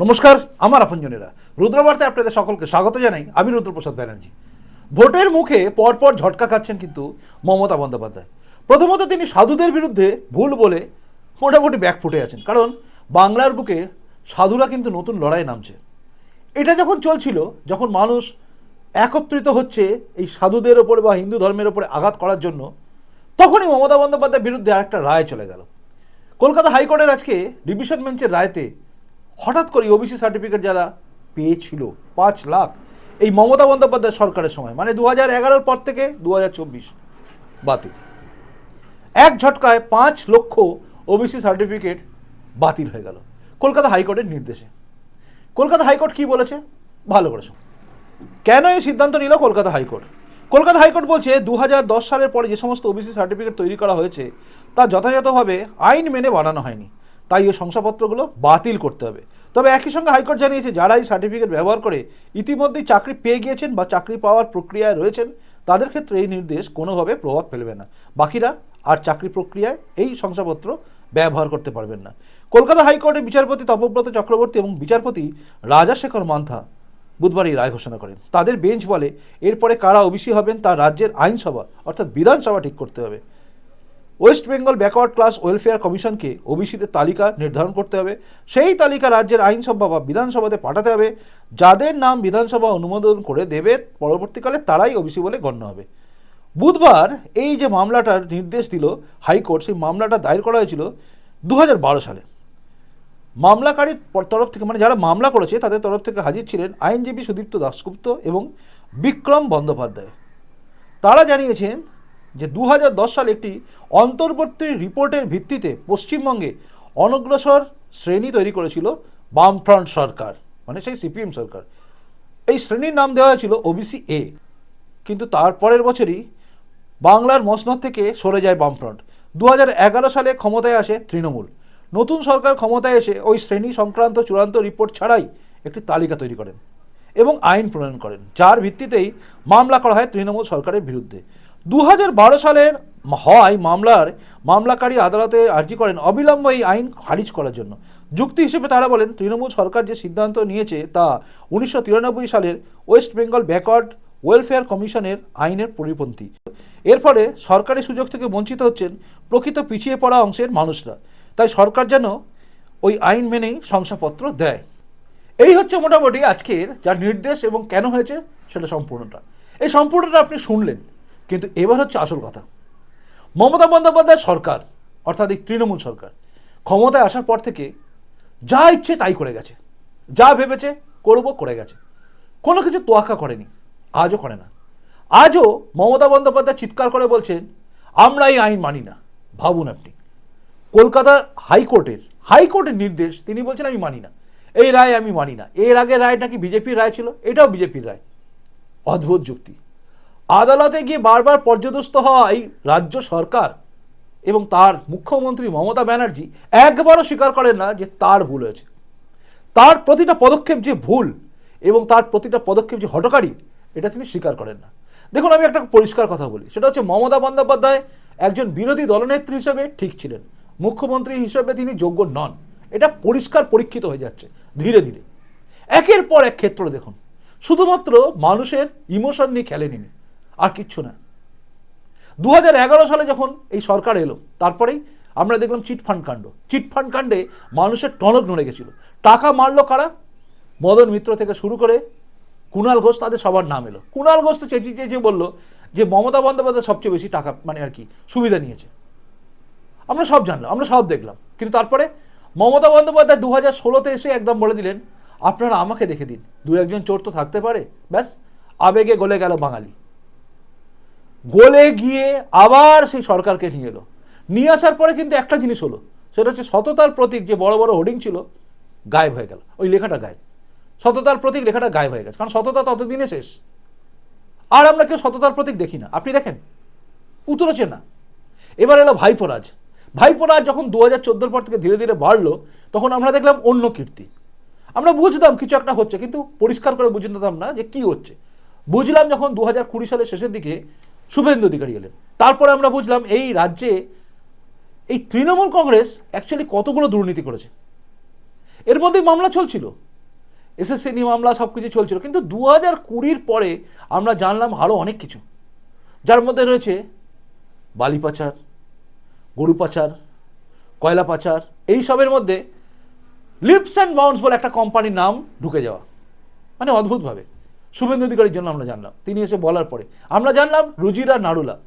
নমস্কার, আমার আপনজনেরা। রুদ্রবার্তায় আপনাদের সকলকে স্বাগত জানাই। আমি রুদ্রপ্রসাদ ব্যানার্জি। ভোটের মুখে পরপর ঝটকা খাচ্ছেন কিন্তু মমতা বন্দ্যোপাধ্যায়। প্রথমত তিনি সাধুদের বিরুদ্ধে ভুল বলে মোটামুটি ব্যাক ফুটে আছেন। কারণ বাংলার বুকে সাধুরা কিন্তু নতুন লড়াই নামছে। এটা যখন চলছিল, যখন মানুষ একত্রিত হচ্ছে এই সাধুদের ওপরে বা হিন্দু ধর্মের ওপরে আঘাত করার জন্য, তখনই মমতা বন্দ্যোপাধ্যায়ের বিরুদ্ধে আরেকটা রায় চলে গেল। কলকাতা হাইকোর্টের আজকে ডিভিশন বেঞ্চের রায়তে হঠাৎ করে ওবিসি সার্টিফিকেট যারা পেয়েছিল, পাঁচ লাখ, এই মমতা বন্দ্যোপাধ্যায় সরকারের সময় মানে দু হাজার এগারোর পর থেকে দু হাজার চব্বিশ বাতিল। এক ঝটকায় পাঁচ লক্ষ ওবিসি সার্টিফিকেট বাতিল হয়ে গেল। কলকাতা হাইকোর্টের নির্দেশে। কলকাতা হাইকোর্ট কি বলেছে? ভালো করে শোন। কেন এই সিদ্ধান্ত নিল কলকাতা হাইকোর্ট? কলকাতা হাইকোর্ট বলছে দু হাজার দশ সালের পরে যে সমস্ত ওবিসি সার্টিফিকেট তৈরি করা হয়েছে, তা যথাযথভাবে আইন মেনে বানানো হয়নি। তাই ওই শংসাপত্রগুলো বাতিল করতে হবে। তবে একই সঙ্গে হাইকোর্ট জানিয়েছে, যারা এই সার্টিফিকেট ব্যবহার করে ইতিমধ্যেই চাকরি পেয়ে গিয়েছেন বা চাকরি পাওয়ার প্রক্রিয়ায় রয়েছেন, তাদের ক্ষেত্রে এই নির্দেশ কোনোভাবে প্রভাব ফেলবে না। বাকিরা আর চাকরি প্রক্রিয়ায় এই শংসাপত্র ব্যবহার করতে পারবেন না। কলকাতা হাইকোর্টের বিচারপতি তপব্রত চক্রবর্তী এবং বিচারপতি রাজাশেখর মান্থা বুধবার এই রায় ঘোষণা করেন। তাদের বেঞ্চ বলে, এরপরে কারা ওবিসি হবেন তা রাজ্যের আইনসভা অর্থাৎ বিধানসভা ঠিক করতে হবে। West Bengal backward class welfare কমিশনকে ওবিসিদের তালিকা নির্ধারণ করতে হবে। সেই তালিকা রাজ্যের আইনসভা বা বিধানসভাতে পাঠাতে হবে। যাদের নাম বিধানসভা অনুমোদন করে দেবে, পরবর্তীকালে তারাই ওবিসি বলে গণ্য হবে। বুধবার এই যে মামলাটার নির্দেশ দিল হাইকোর্ট, সেই মামলাটা দায়ের করা হয়েছিল দু হাজার বারো সালে। মামলাকারীর তরফ থেকে মানে যারা মামলা করেছে, তাদের তরফ থেকে হাজির ছিলেন আইনজীবী সুদীপ্ত দাশগুপ্ত এবং বিক্রম বন্দ্যোপাধ্যায়। তারা জানিয়েছেন যে দু হাজার দশ সালে একটি অন্তর্বর্তী রিপোর্টের ভিত্তিতে পশ্চিমবঙ্গে অনগ্রসর শ্রেণি তৈরি করেছিল বামফ্রন্ট সরকার মানে সেই সিপিএম সরকার। এই শ্রেণির নাম দেওয়া হয়েছিল ওবিসি এ। কিন্তু তারপরের বছরই বাংলার মসনদ থেকে সরে যায় বামফ্রন্ট। দু হাজার এগারো সালে ক্ষমতায় আসে তৃণমূল। নতুন সরকার ক্ষমতায় এসে ওই শ্রেণি সংক্রান্ত চূড়ান্ত রিপোর্ট ছাড়াই একটি তালিকা তৈরি করেন এবং আইন প্রণয়ন করেন, যার ভিত্তিতেই মামলা করা হয় তৃণমূল সরকারের বিরুদ্ধে। দু হাজার বারো সালের হয় মামলার, মামলাকারী আদালতে আর্জি করেন অবিলম্বে এই আইন খারিজ করার জন্য। যুক্তি হিসেবে তারা বলেন, তৃণমূল সরকার যে সিদ্ধান্ত নিয়েছে তা উনিশশো তিরানব্বই সালের ওয়েস্ট বেঙ্গল ব্যাকওয়ার্ড ওয়েলফেয়ার কমিশনের আইনের পরিপন্থী। এর ফলে সরকারি সুযোগ থেকে বঞ্চিত হচ্ছেন প্রকৃত পিছিয়ে পড়া অংশের মানুষরা। তাই সরকার যেন ওই আইন মেনেই শংসাপত্র দেয়। এই হচ্ছে মোটামুটি আজকের যার নির্দেশ এবং কেন হয়েছে সেটা সম্পূর্ণটা। এই সম্পূর্ণটা আপনি শুনলেন। কিন্তু এবার হচ্ছে আসল কথা। মমতা বন্দ্যোপাধ্যায় সরকার, অর্থাৎ এই তৃণমূল সরকার, ক্ষমতায় আসার পর থেকে যা ইচ্ছে তাই করে গেছে। যা ভেবেছে করব করে গেছে। কোনো কিছু তোয়াক্কা করেনি, আজও করে না। আজও মমতা বন্দ্যোপাধ্যায় চিৎকার করে বলছেন, আমরা এই আইন মানি না। ভাবুন আপনি। কলকাতার হাইকোর্টের হাইকোর্টের নির্দেশ, তিনি বলছেন, আমি মানি না। এই রায় আমি মানি না। এর আগে রায়টা কি বিজেপির রায় ছিল? এটাও বিজেপির রায়। অদ্ভুত যুক্তি। আদালতে গিয়ে বারবার পর্যদস্ত হওয়া এই রাজ্য সরকার এবং তার মুখ্যমন্ত্রী মমতা ব্যানার্জি একবারও স্বীকার করেন না যে তার ভুল হয়েছে। তার প্রতিটা পদক্ষেপ যে ভুল এবং তার প্রতিটা পদক্ষেপ যে হটকারী, এটা তিনি স্বীকার করেন না। দেখুন, আমি একটা পরিষ্কার কথা বলি। সেটা হচ্ছে মমতা বন্দ্যোপাধ্যায় একজন বিরোধী দলনেত্রী হিসেবে ঠিক ছিলেন। মুখ্যমন্ত্রী হিসেবে তিনি যোগ্য নন। এটা পরিষ্কার পরীক্ষিত হয়ে যাচ্ছে ধীরে ধীরে। একের পর এক ক্ষেত্র দেখুন। শুধুমাত্র মানুষের ইমোশন নিয়ে খেলেনি আর কিচ্ছু না। দু হাজার এগারো সালে যখন এই সরকার এলো, তারপরেই আমরা দেখলাম চিটফান্ড কাণ্ড। চিটফান্ড কাণ্ডে মানুষের টনক নড়ে গেছিল। টাকা মারলো কারা? মদন মিত্র থেকে শুরু করে কুণাল ঘোষ, তাদের সবার নাম এলো। কুণাল ঘোষ তো চেঁচিয়ে চেঁচিয়ে বলল যে, মমতা বন্দ্যোপাধ্যায় সবচেয়ে বেশি টাকা মানে আর কি, সুবিধা নিয়েছে। আমরা সব জানলাম, আমরা সব দেখলাম। কিন্তু তারপরে মমতা বন্দ্যোপাধ্যায় দু হাজার ষোলোতে এসে একদম বলে দিলেন, আপনারা আমাকে দেখে দিন। দু একজন চোর তো থাকতে পারে। ব্যাস, আবেগে গলে গেল বাঙালি। গলে গিয়ে আবার সেই সরকারকে নিয়ে এলো। নিয়ে আসার পরে কিন্তু একটা জিনিস হলো, সেটা হচ্ছে সততার প্রতীক যে বড় বড় হোর্ডিং ছিল, গায়েব হয়ে গেল। ওই লেখাটা গায়েব। সততার প্রতীক লেখাটা গায়েব হয়ে গেছে। কারণ সততা ততদিনে শেষ। আর আমরা কেউ সততার প্রতীক দেখি না। আপনি দেখেন? উতরেছে না এবার এলো ভাইপোরাজ। ভাইপোরাজ যখন দু হাজার চোদ্দোর পর থেকে ধীরে ধীরে বাড়লো, তখন আমরা দেখলাম অন্য কীর্তি। আমরা বুঝতাম কিছু একটা হচ্ছে, কিন্তু পরিষ্কার করে বুঝে নিতাম না যে কি হচ্ছে। বুঝলাম যখন দু হাজার কুড়ি সালের শেষের দিকে শুভেন্দু অধিকারী এলেন। তারপরে আমরা বুঝলাম এই রাজ্যে এই তৃণমূল কংগ্রেস অ্যাকচুয়ালি কতগুলো দুর্নীতি করেছে। এর মধ্যেই মামলা চলছিল। এসএসসি নিয়ে মামলা সব কিছু চলছিল। কিন্তু দু হাজার কুড়ির পরে আমরা জানলাম আরও অনেক কিছু। যার মধ্যে রয়েছে বালি পাচার, গরু পাচার, কয়লা পাচার এইসবের মধ্যে লিপস অ্যান্ড বাউন্স বলে একটা কোম্পানির নাম ঢুকে যাওয়া। মানে অদ্ভুতভাবে। শুভেন্দু অধিকারীর জন্য আমরা জানলাম। তিনি এসে বলার পরে, আমরা জানলাম রুজিরা নাড়ুলা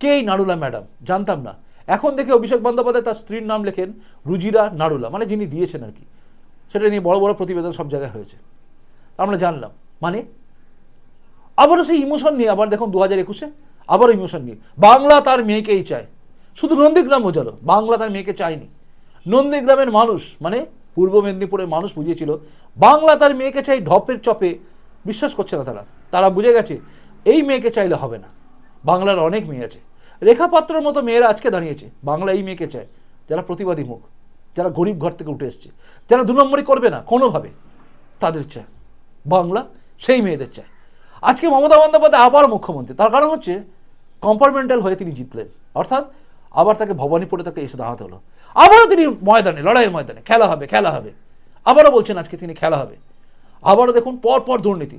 কে এই নাড়ুলা ম্যাডাম? জানতাম না। এখন দেখে অভিষেক বন্দ্যোপাধ্যায় তার স্ত্রীর নাম লেখেন রুজিরা নাড়ুলা মানে যিনি দিয়েছেন আর কি। সেটা নিয়ে বড় বড় প্রতিবেদন সব জায়গায় হয়েছে। আমরা জানলাম। মানে? আবারও সেই ইমোশন নিয়ে, আবার দেখুন দু হাজার একুশে, আবারও ইমোশন নিয়ে। বাংলা তার মেয়েকেই চায়। শুধু নন্দীগ্রাম বোঝালো, বাংলা তার মেয়েকে চায়নি। নন্দীগ্রামের মানুষ মানে পূর্ব মেদিনীপুরের মানুষ বুঝিয়েছিল, বাংলা তার মেয়েকে চাই ঢপের চপে বিশ্বাস করছে না তারা। তারা বুঝে গেছে, এই মেয়েকে চাইলে হবে না। বাংলার অনেক মেয়ে আছে। রেখা পাত্রর মতো মেয়েরা আজকে দাঁড়িয়েছে। বাংলা এই মেয়েকে চায়। যারা প্রতিবাদী মুখ, যারা গরিব ঘর থেকে উঠে এসছে, যারা দু নম্বরই করবে না, কোনোভাবে, তাদের চায়। বাংলা সেই মেয়েদের চায়। আজকে মমতা বন্দ্যোপাধ্যায় আবার মুখ্যমন্ত্রী। তার কারণ হচ্ছে কম্পার্টমেন্টাল হয়ে তিনি জিতলেন। অর্থাৎ, আবার তাকে ভবানীপুরে তাকে এসে দাঁড়াতে হলো। আবারও তিনি ময়দানে, লড়াইয়ের ময়দানে, খেলা হবে খেলা হবে। আবারও বলছেন আজকে তিনি খেলা হবে। আবারও দেখুন পর পর দুর্নীতি।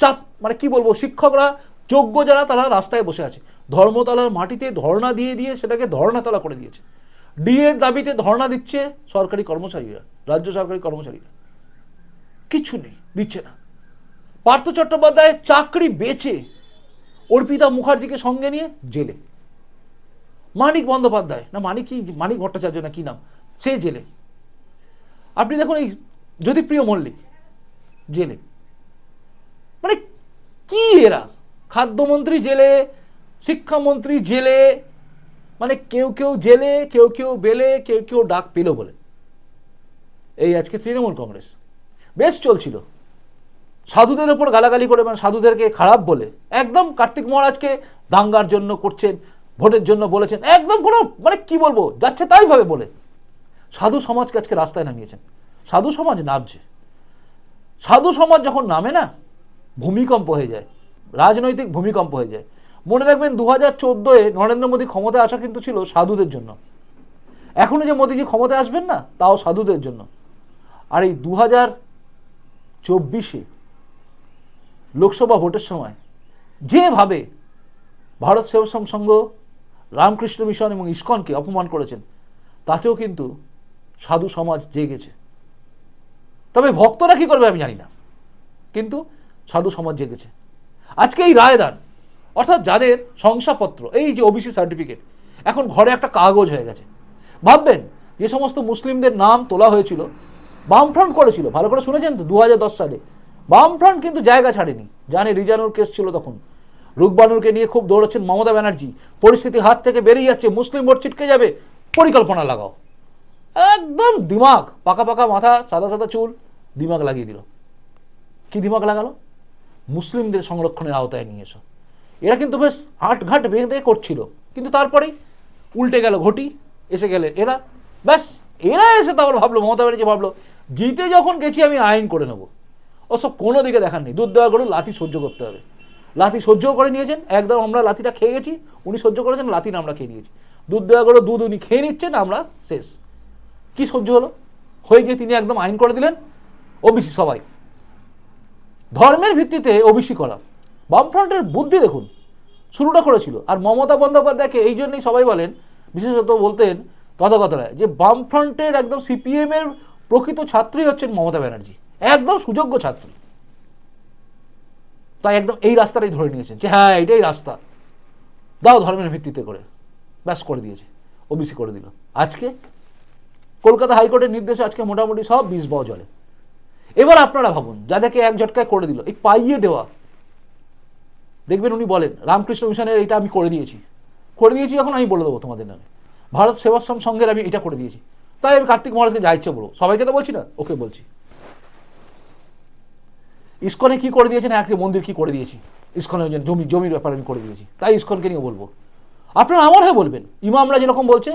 চাপ মানে কি বলব, শিক্ষকরা যোগ্য যারা, তারা রাস্তায় বসে আছে। ধর্মতলার মাটিতে ধর্ণা দিয়ে দিয়ে সেটাকে ধর্ণাতলা করে দিয়েছে। ডিএর দাবিতে ধর্ণা দিচ্ছে সরকারি কর্মচারীরা, রাজ্য সরকারি কর্মচারীরা। কিছু নেই, দিচ্ছে না। পার্থ চট্টোপাধ্যায় চাকরি বেচে অর্পিতা মুখার্জিকে সঙ্গে নিয়ে জেলে। মানিক বন্দ্যোপাধ্যায়, না মানিক কি মানিক ভট্টাচার্য না কি নাম, সে জেলে। আপনি দেখুন এই যদি প্রিয় মল্লিক জেলে। মানে কি এরা? খাদ্যমন্ত্রী জেলে, শিক্ষামন্ত্রী জেলে মানে কেউ কেউ জেলে, কেউ কেউ বেলে, কেউ কেউ ডাক পেল বলে। এই আজকে তৃণমূল কংগ্রেস। বেশ চলছিল। সাধুদের ওপর গালাগালি করে মানে সাধুদেরকে খারাপ বলে। একদম কার্তিক মহারাজকে দাঙ্গার জন্য করছেন, ভোটের জন্য বলেছেন, একদম কোনো মানে কি বলব, যাচ্ছে তাই ভাবে বলে। সাধু সমাজকে আজকে রাস্তায় নামিয়েছেন। সাধু সমাজ নামছে। সাধু সমাজ যখন নামে না, ভূমিকম্প হয়ে যায়, রাজনৈতিক ভূমিকম্প হয়ে যায়। মনে রাখবেন দু হাজার চোদ্দোয় নরেন্দ্র মোদী ক্ষমতায় আসা কিন্তু ছিল সাধুদের জন্য। এখনও যে মোদীজি ক্ষমতায় আসবেন না, তাও সাধুদের জন্য। আর এই দু হাজার চব্বিশে লোকসভা ভোটের সময় যেভাবে ভারত সেবাশ্রম সংঘ, রামকৃষ্ণ মিশন এবং ইস্কনকে অপমান করেছেন, তাতেও কিন্তু সাধু সমাজ জেগেছে। তবে ভক্তরা কি করবে আমি জানি না। কিন্তু সাধু সমাজ জেগেছে। আজকে এই রায়দান, অর্থাৎ যাদের শংসাপত্র, এই যে ওবিসি সার্টিফিকেট এখন ঘরে একটা কাগজ হয়ে গেছে। ভাববেন, যে সমস্ত মুসলিমদের নাম তোলা হয়েছিল, বামফ্রন্ট করেছিল, ভালো করে শুনেছেন তো দু হাজার দশ সালে। বামফ্রন্ট কিন্তু জায়গা ছাড়েনি। জানে রিজানুর কেস ছিল তখন। রুকবানুরকে নিয়ে খুব দৌড়চ্ছেন মমতা ব্যানার্জি। পরিস্থিতি হাত থেকে বেরিয়ে যাচ্ছে, মুসলিম ভোট ছিটকে যাবে। পরিকল্পনা লাগাও। একদম দিমাগ, পাকা পাকা মাথা, সাদা সাদা চুল। দিমাগ লাগিয়ে দিল। কি দিমাগ লাগালো? মুসলিমদের সংরক্ষণের আওতায় নিয়ে এসো। এরা কিন্তু বেশ আটঘাট বেঁধে করছিল। কিন্তু তারপরেই উল্টে গেল ঘটি, এসে গেলেন এরা। ব্যাস, এরা এসে তারপর ভাবলো, মমতা ব্যানার্জি ভাবলো, জিতে যখন গেছি আমি আইন করে নেব। ওসব কোনো দিকে দেখার নেই। দুধ দেওয়া গরু লাথি সহ্য করতে হবে। লাথি সহ্যও করে নিয়েছেন। একদম আমরা লাথিটা খেয়ে গেছি, উনি সহ্য করেছেন লাথিটা আমরা খেয়ে নিয়েছি। দুধ দেওয়া গরু দুধ উনি খেয়ে নিচ্ছেন, আমরা শেষ। কি সহ্য হলো? হয়ে গিয়ে তিনি একদম আইন করে দিলেন। ওবিসি সবাই। ধর্মের ভিত্তিতে ওবিসি করা। বামফ্রন্টের বুদ্ধি দেখুন, শুরুটা করেছিল। আর মমতা বন্দ্যোপাধ্যায়কে এই জন্যই সবাই বলেন, বিশেষত বলতেন তথাকথরায় যে বামফ্রন্টের একদম সিপিএম এর প্রকৃত ছাত্রী হচ্ছেন মমতা ব্যানার্জি। একদম সুযোগ্য ছাত্রী। তাই একদম এই রাস্তাটাই ধরে নিয়েছেন, যে হ্যাঁ এটাই রাস্তা। দাও ধর্মের ভিত্তিতে করে। ব্যাস করে দিয়েছে। ওবিসি করে দিল। আজকে কলকাতা হাইকোর্টের নির্দেশে আজকে মোটামুটি সব বিষ জলে এবার আপনারা ভাবুন, যাদেরকে এক ঝটকায় করে দিল, এই পাইয়ে দেওয়া। দেখবেন উনি বলেন, রামকৃষ্ণ মিশনের এটা আমি করে দিয়েছি। করে দিয়েছি এখন আমি বলে দেবো তোমাদের নামে। ভারত সেবাশ্রম সংঘের আমি এটা করে দিয়েছি। তাই আমি কার্তিক মহারাজকে যা ইচ্ছে বলব সবাইকে তো বলছি না, ওকে বলছি। ইস্কনে কি করে দিয়েছেন? একটি মন্দির কি করে দিয়েছি? ইস্কনে জমি, জমির ব্যাপারে আমি করে দিয়েছি। তাই ইস্কনকে নিয়ে বলব। আপনারা আমার হয়ে বলবেন। ইমামরা যেরকম বলছে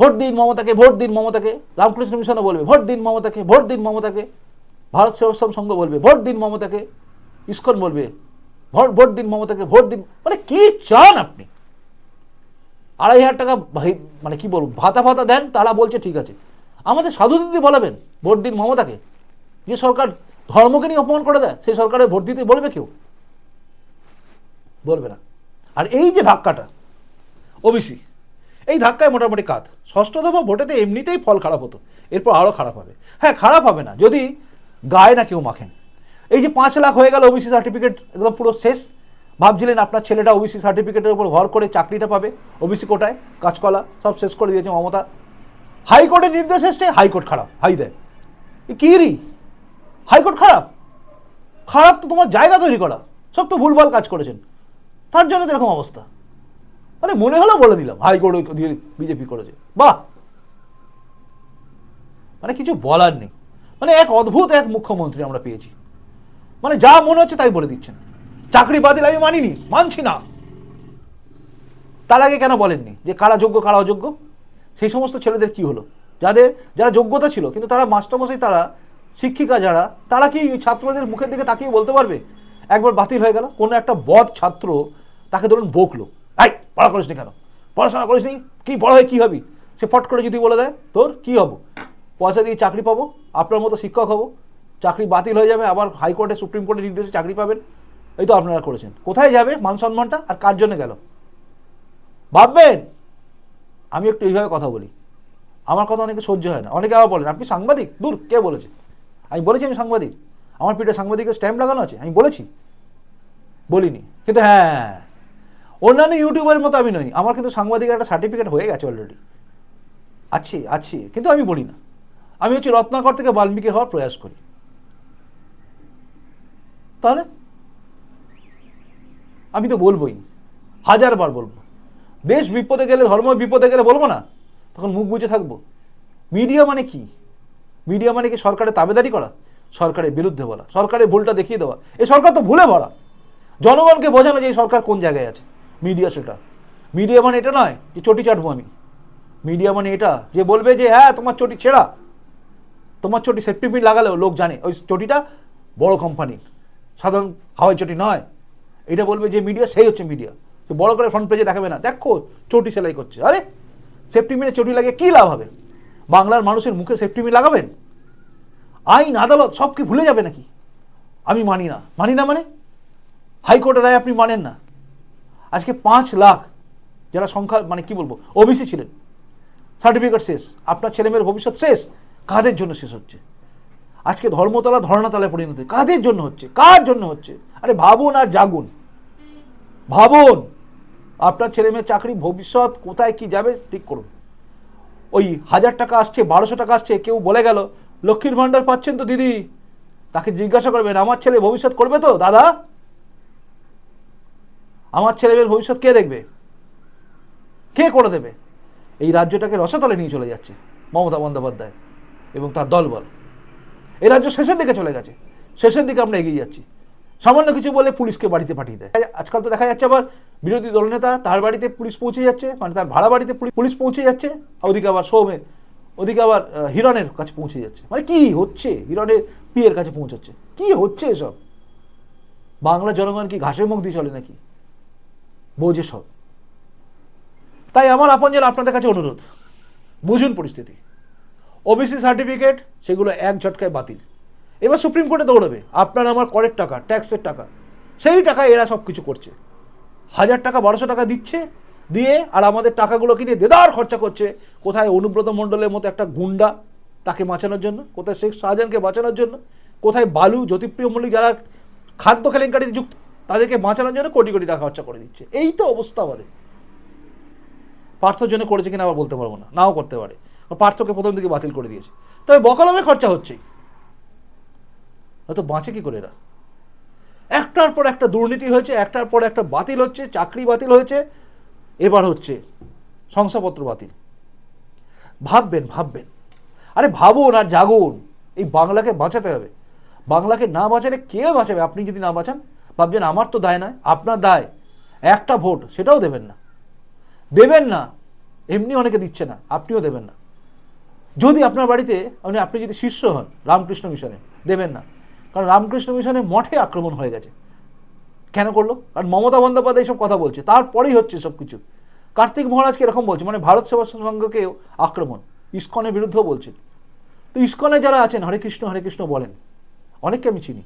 ভোট দিন মমতাকে, ভোট দিন মমতাকে, রামকৃষ্ণ মিশনও বলবে, ভোট দিন মমতাকে, ভোট দিন মমতাকে, ভারত সেবাশ্রম সংঘ বলবে, ভোট দিন মমতাকে, ইস্কন বলবে, ভোট ভোট দিন মমতাকে, ভোট দিন মানে কি চান আপনি? আড়াই হাজার টাকা মানে কি বলব, ভাতা ভাতা দেন, তারা বলছে ঠিক আছে। আমাদের সাধু দিদি বলাবেন, ভোট দিন মমতাকে, যে সরকার ধর্মকে নিয়ে অপমান করে দেয়, সেই সরকারে ভোট দিতে বলবে কেউ? বলবে না। আর এই যে ধাক্কাটা, ওবিসি এই ধাক্কায় মোটামুটি কাত। ষষ্ঠ দফা ভোটেতে এমনিতেই ফল খারাপ হতো। এরপর আরও খারাপ হবে। হ্যাঁ খারাপ হবে না। যদি গায়ে না কেউ মাখেন। এই যে পাঁচ লাখ হয়ে গেল ওবিসি সার্টিফিকেট একদম পুরো শেষ। ভাবছিলেন আপনার ছেলেটা ওবিসি সার্টিফিকেটের উপর ভর করে চাকরিটা পাবে ওবিসি কোটায় কাজকলা সব শেষ করে দিয়েছে মমতা। হাইকোর্টের নির্দেশ এসছে, হাইকোর্ট খারাপ। হাই দেয় কি রি? হাইকোর্ট খারাপ? খারাপ তো তোমার জায়গা তৈরি করা। সব তো ভুলভাল কাজ করেছেন। তার জন্য তো এরকম অবস্থা। মানে মনে হলো বলে দিলাম হাইকোর্ট বিজেপি করেছে। বাহ! মানে কিছু বলার নেই। মানে এক অদ্ভুত এক মুখ্যমন্ত্রী আমরা পেয়েছি। মানে যা মনে হচ্ছে তাই বলে দিচ্ছেন। চাকরি বাতিল আমি মানিনি, মানছি না। তার আগে কেন বলেননি? যে কারা যোগ্য, কারা অযোগ্য? সেই সমস্ত ছেলেদের কি হলো? যাদের, যারা যোগ্যতা ছিল, কিন্তু তারা মাস্টারমশাই, তারা শিক্ষিকা যারা, তারা কি ছাত্রদের মুখের দিকে তাকিয়ে বলতে পারবে? একবার বাতিল হয়ে গেল, কোনো একটা বদ ছাত্র তাকে ধরুন বকলো। এই, পড়া করিস নি কেন? পড়াশোনা করিস নি? কি বড় হয়ে কী হবি? সে ফট করে যদি বলে দেয়, তোর কী হব? পয়সা দিয়ে চাকরি পাবো, আপনার মতো শিক্ষক হব। চাকরি বাতিল হয়ে যাবে, আবার হাইকোর্টে, সুপ্রিম কোর্টের নির্দেশে চাকরি পাবেন। এই তো আপনারা করেছেন। কোথায় যাবে? মান সম্মানটা? আর কার জন্য গেল? ভাববেন? আমি একটু এইভাবে কথা বলি। আমার কথা অনেকে সহ্য হয় না। অনেকে আবার বলেন, আপনি সাংবাদিক? দূর, কে বলেছে? আমি বলেছি আমি সাংবাদিক। আমার পিঠে সাংবাদিকের স্ট্যাম্প লাগানো আছে? আমি বলেছি? বলিনি। কিন্তু হ্যাঁ অন্যান্য ইউটিউবারের মতো আমি নই। আমার কিন্তু সাংবাদিকের একটা সার্টিফিকেট হয়ে গেছে অলরেডি আছি আছি। কিন্তু আমি বলি না। আমি হচ্ছে রত্নাকর থেকে বাল্মীকি হওয়ার প্রয়াস করি। তাহলে? আমি তো বলবোই। হাজারবার বলব। দেশ বিপদে গেলে, ধর্ম বিপদে গেলে বলব না? তখন মুখ বুঝে থাকব। মিডিয়া মানে কি? মিডিয়া মানে কি সরকারের তাবেদারি করা? সরকারের বিরুদ্ধে বলা। সরকারের ভুলটা দেখিয়ে দেওয়া। এই সরকার তো ভুলে ভরা। জনগণকে বোঝানো যে এই সরকার কোন জায়গায় আছে। মিডিয়া সেটা। মিডিয়া মানে এটা নয় যে চটি চাটবো আমি। মিডিয়া মানে এটা যে বলবে যে হ্যাঁ তোমার চটি ছেঁড়া। তোমার চটি সেফটি পিন লাগালেও লোক জানে। ওই চটিটা বড় কোম্পানির সাধারণ হাওয়াই চটি নয়। এটা বলবে যে মিডিয়া সেই হচ্ছে মিডিয়া সে বড় করে ফ্রন্ট পেজে দেখাবে না। দেখো, চটি সেলাই করছে। আরে সেফটি মিনে চটি লাগিয়ে কী লাভ হবে? বাংলার মানুষের মুখে সেফটি মিন লাগাবেন? আইন, আদালত সব কি ভুলে যাবে নাকি? আমি মানি না। মানি না মানে? হাইকোর্টের রায় আপনি মানেন না। আজকে পাঁচ লাখ যারা সংখ্যা মানে কি বলব, ওবিসি ছিলেন, সার্টিফিকেট শেষ, আপনার ছেলেমেয়ের ভবিষ্যৎ শেষ, কাদের জন্য শেষ হচ্ছে? আজকে ধর্মতলা ধর্ণাতলায় পরিণত। কাদের জন্য হচ্ছে, কার জন্য হচ্ছে? আরে ভাবুন আর জাগুন, ভাবুন, আপনার ছেলে মেয়ের চাকরি ভবিষ্যৎ কোথায় কি যাবে, ঠিক করুন। ওই হাজার টাকা আসছে, বারোশো টাকা আসছে, কেউ বলে গেল, লক্ষ্মীর ভাণ্ডার পাচ্ছেন তো দিদি, তাকে জিজ্ঞাসা করবেন, আমার ছেলে ভবিষ্যৎ করবে তো, দাদা? আমার ছেলে মেয়ের ভবিষ্যৎ কে দেখবে? কে করে দেবে? এই রাজ্যটাকে রসাতলে নিয়ে চলে যাচ্ছে মমতা বন্দ্যোপাধ্যায় এবং তার দলবল। এই রাজ্য শেষের দিকে চলে গেছে। শেষের দিকে আমরা এগিয়ে যাচ্ছি। সামান্য কিছু বলে পুলিশকে বাড়িতে পাঠিয়ে দেয়। আজকাল তো দেখা যাচ্ছে আবার বিরোধী দলনেতা তার বাড়িতে পুলিশ পৌঁছে যাচ্ছে মানে তার ভাড়া বাড়িতে পুলিশ পৌঁছে যাচ্ছে ওদিকে আবার সৌমের ওদিকে আবার হিরণের কাছে পৌঁছে যাচ্ছে। মানে কি হচ্ছে? হিরণের পিয়ের কাছে পৌঁছাচ্ছে। কি হচ্ছে এসব? বাংলা জনগণ কি ঘাসের মুখ দিয়ে চলে নাকি? বোঝে সব। তাই আমার আপনজন আপনাদের কাছে অনুরোধ, বুঝুন পরিস্থিতি। ওবিসি সার্টিফিকেট সেগুলো এক ঝটকায় বাতিল। এবার সুপ্রিম কোর্টে দৌড়াবে, আপনার আমার করের টাকা ট্যাক্সের টাকা, সেই টাকা এরা সব কিছু করছে। হাজার টাকা, বারোশো টাকা দিচ্ছে, দিয়ে আর আমাদের টাকাগুলো কিনে দেদার খরচা করছে। কোথায় অনুব্রত মণ্ডলের মতো একটা গুন্ডা তাকে বাঁচানোর জন্য? কোথায় শেখ শাহজাহানকে বাঁচানোর জন্য? কোথায় বালু, জ্যোতিপ্রিয় মল্লিক যারা খাদ্য কেলেঙ্কারিতে যুক্ত তাদেরকে বাঁচানোর জন্য কোটি কোটি টাকা খরচা করে দিচ্ছে। এই তো অবস্থা আমাদের। পার্থর জন্য করেছে কিনা আবার বলতে পারব না। নাও করতে পারে। পার্থকে প্রথম দিকে বাতিল করে দিয়েছে। তবে বকলমে খরচা হচ্ছেই হয়তো বাঁচে কি করে এরা? একটার পর একটা দুর্নীতি হয়েছে, একটার পর একটা বাতিল হচ্ছে, চাকরি বাতিল হয়েছে। এবার হচ্ছে শংসাপত্র বাতিল। ভাববেন ভাববেন। আরে ভাবুন আর জাগুন। এই বাংলাকে বাঁচাতে হবে। বাংলাকে না বাঁচালে কে বাঁচাবে? আপনি যদি না বাঁচান ভাবছেন, আমার তো দায় নয়, আপনার দায়। একটা ভোট, সেটাও দেবেন না। দেবেন না, এমনি অনেকে দিচ্ছে না, আপনিও দেবেন না। যদি আপনার বাড়িতে মানে আপনি যদি শিষ্য হন, রামকৃষ্ণ মিশনে, দেবেন না। কারণ রামকৃষ্ণ মিশনে মঠে আক্রমণ হয়ে গেছে। কেন করল? কারণ মমতা বন্দ্যোপাধ্যায় এইসব কথা বলছে, তারপরেই হচ্ছে সব কিছু কার্তিক মহারাজকে এরকম বলছে মানে ভারত সেবা সংঘকেও আক্রমণ। ইস্কনের বিরুদ্ধেও বলছেন তো ইস্কনে যারা আছেন, হরে কৃষ্ণ হরে কৃষ্ণ বলেন, অনেককে আমি চিনি।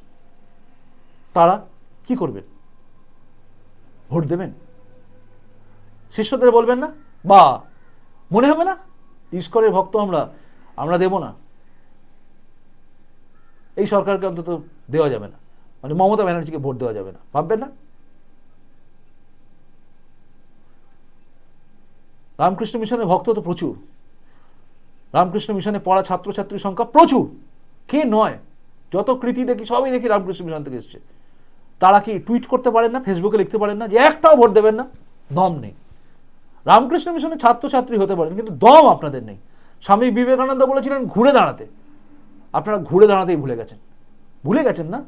তারা কি করবেন? ভোট দেবেন? শিষ্যদের বলবেন না? বা, মনে হবে না? ঈশ্বরের ভক্ত আমরা আমরা দেব না। এই সরকারকে অন্তত দেওয়া যাবে না। মানে মমতা ব্যানার্জিকে ভোট দেওয়া যাবে না। ভাববেন না? রামকৃষ্ণ মিশনের ভক্ত তো প্রচুর। রামকৃষ্ণ মিশনে পড়া ছাত্রছাত্রীর সংখ্যা প্রচুর। কে নয়? যত কৃতি দেখি, সবই দেখি রামকৃষ্ণ মিশন থেকে এসছে। তারা কি টুইট করতে পারেন না ফেসবুকে লিখতে পারেন না যে একটাও ভোট দেবেন না? দম নেই। রামকৃষ্ণ মিশনের ছাত্রছাত্রী হতে পারেন, কিন্তু দম আপনাদের নেই। স্বামী বিবেকানন্দ বলেছিলেন, ঘুরে দাঁড়াতে। আপনারা ঘুরে দাঁড়াতেই ভুলে গেছেন। ভুলে গেছেন না?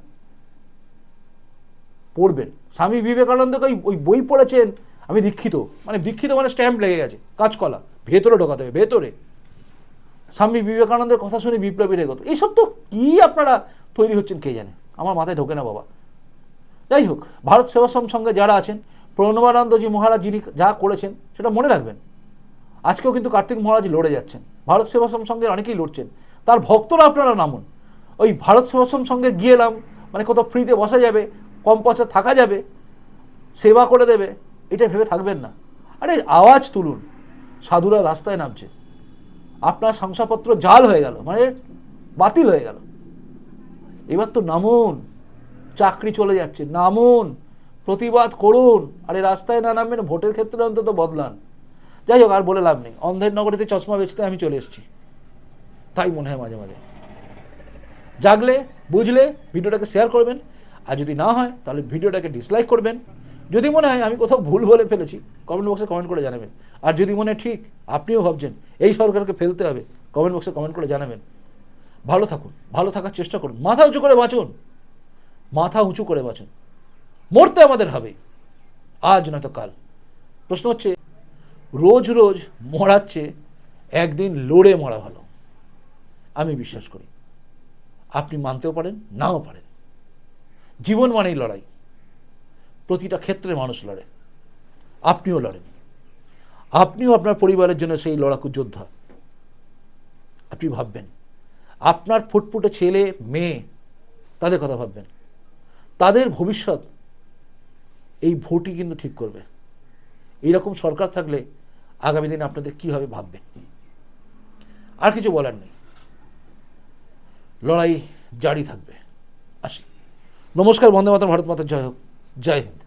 পড়বেন। স্বামী বিবেকানন্দকে ওই- বই পড়েছেন। আমি দীক্ষিত। মানে দীক্ষিত মানে স্ট্যাম্প লেগে গেছে। কাঁচকলা। ভেতরে ঢোকাতে হবে, ভেতরে। স্বামী বিবেকানন্দের কথা শুনে বিপ্লবীর এগোতো। এইসব তো কি আপনারা তৈরি হচ্ছেন কে জানে? আমার মাথায় ঢোকে না বাবা। যাই হোক, ভারত সেবাশ্রম সঙ্গে যারা আছেন, প্রণবানন্দজি মহারাজ যিনি যা করেছেন, সেটা মনে রাখবেন। আজকেও কিন্তু কার্তিক মহারাজ লড়ে যাচ্ছেন। ভারত সেবাশ্রম সঙ্গে অনেকেই লড়ছেন। তার ভক্তরা আপনারা নামুন। ওই ভারত সেবাশ্রম সঙ্গে গিয়ে এলাম মানে কোথাও ফ্রিতে বসা যাবে, কম পয়সা থাকা যাবে, সেবা করে দেবে, এটা ভেবে থাকবেন না। আরে আওয়াজ তুলুন, সাধুরা রাস্তায় নামছে। আপনার শংসাপত্র জাল হয়ে গেল মানে বাতিল হয়ে গেল। এবার তো নামুন। চাকরি চলে যাচ্ছে। নামুন, প্রতিবাদ করুন। আরে রাস্তায় না নামবেন, ভোটের ক্ষেত্রে অন্তত বদলান। যাই হোক, আর বলে লাভ নেই। অন্ধের নগরীতে চশমা বেচতে আমি চলে এসেছি। তাই মনে হয় মাঝে মাঝে। জাগলে, বুঝলে, ভিডিওটাকে শেয়ার করবেন। আর যদি না হয়, তাহলে ভিডিওটাকে ডিসলাইক করবেন। যদি মনে হয় আমি কোথাও ভুল বলে ফেলেছি কমেন্ট বক্সে কমেন্ট করে জানাবেন। আর যদি মনে হয় ঠিক, আপনিও ভাবছেন এই সরকারকে ফেলতে হবে কমেন্ট বক্সে কমেন্ট করে জানাবেন। ভালো থাকুন, ভালো থাকার চেষ্টা করুন। মাথা উঁচু করে বাঁচুন। মাথা উঁচু করে বাঁচুন। মরতে আমাদের হবে। আজ নয়তো কাল। প্রশ্ন হচ্ছে, রোজ রোজ মরাচ্ছে একদিন লড়ে মরা ভালো। আমি বিশ্বাস করি। আপনি মানতেও পারেন, নাও পারেন। জীবন মানেই লড়াই। প্রতিটা ক্ষেত্রে মানুষ লড়ে। আপনিও লড়েন। আপনিও আপনার পরিবারের জন্য সেই লড়াকু যোদ্ধা। আপনি ভাববেন, আপনার ফুটফুটে ছেলে, মেয়ে, তাদের কথা ভাববেন। তাদের ভবিষ্যৎ এই ভোটই কিন্তু ঠিক করবে। এইরকম সরকার থাকলে আগামী দিনে আপনাদের কীভাবে ভাববে? আর কিছু বলার নেই। লড়াই জারি থাকবে। আসি। নমস্কার, বন্দে মাতা ভারত মাতার জয় হোক। জয় হিন্দ।